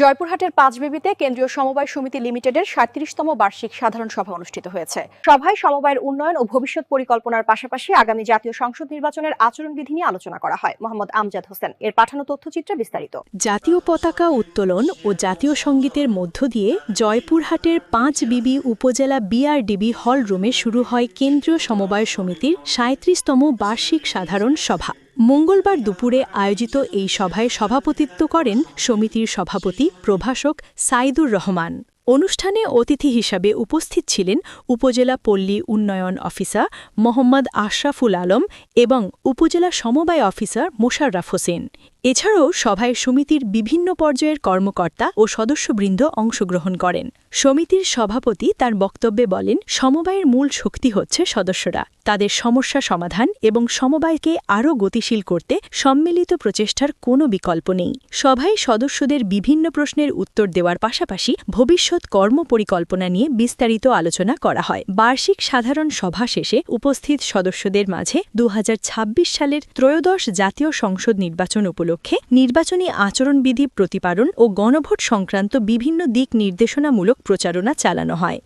জয়পুরহাটের পাঁচবিবিতে কেন্দ্রীয় সমবায় সমিতি লিমিটেডের সাঁত্রিশতম বার্ষিক সাধারণ সভা অনুষ্ঠিত হয়েছে। সভায় সমবায়ের উন্নয়ন ও ভবিষ্যৎ পরিকল্পনার পাশাপাশি আগামী জাতীয় সংসদ নির্বাচনের আচরণবিধি নিয়ে আলোচনা করা হয়। মোহাম্মদ আমজাদ হোসেন, এর পাঠানো তথ্যচিত্রে বিস্তারিত। জাতীয় পতাকা উত্তোলন ও জাতীয় সঙ্গীতের মধ্য দিয়ে জয়পুরহাটের পাঁচ বিবি উপজেলা বিআরডিবি হল রুমে শুরু হয় কেন্দ্রীয় সমবায় সমিতির সাঁত্রিশতম বার্ষিক সাধারণ সভা। মঙ্গলবার দুপুরে আয়োজিত এই সভায় সভাপতিত্ব করেন সমিতির সভাপতি, প্রভাষক সাইদুর রহমান। অনুষ্ঠানে অতিথি হিসাবে উপস্থিত ছিলেন উপজেলা পল্লী উন্নয়ন অফিসার মোহাম্মদ আশরাফুল আলম এবং উপজেলা সমবায় অফিসার মোশাররাফ হোসেন। এছাড়াও সভায় সমিতির বিভিন্ন পর্যায়ের কর্মকর্তা ও সদস্যবৃন্দ অংশগ্রহণ করেন। সমিতির সভাপতি তার বক্তব্যে বলেন, সমবায়ের মূল শক্তি হচ্ছে সদস্যরা। তাদের সমস্যা সমাধান এবং সমবায়কে আরও গতিশীল করতে সম্মিলিত প্রচেষ্টার কোনো বিকল্প নেই। সভায় সদস্যদের বিভিন্ন প্রশ্নের উত্তর দেওয়ার পাশাপাশি ভবিষ্যৎ কর্মপরিকল্পনা নিয়ে বিস্তারিত আলোচনা করা হয়। বার্ষিক সাধারণ সভা শেষে উপস্থিত সদস্যদের মাঝে দু হাজার ছাব্বিশ সালের ত্রয়োদশ জাতীয় সংসদ নির্বাচন উপলক্ষে নির্বাচনী আচরণবিধি প্রতিপালন ও গণভোট সংক্রান্ত বিভিন্ন দিক নির্দেশনামূলক প্রচারণা চালানো হয়।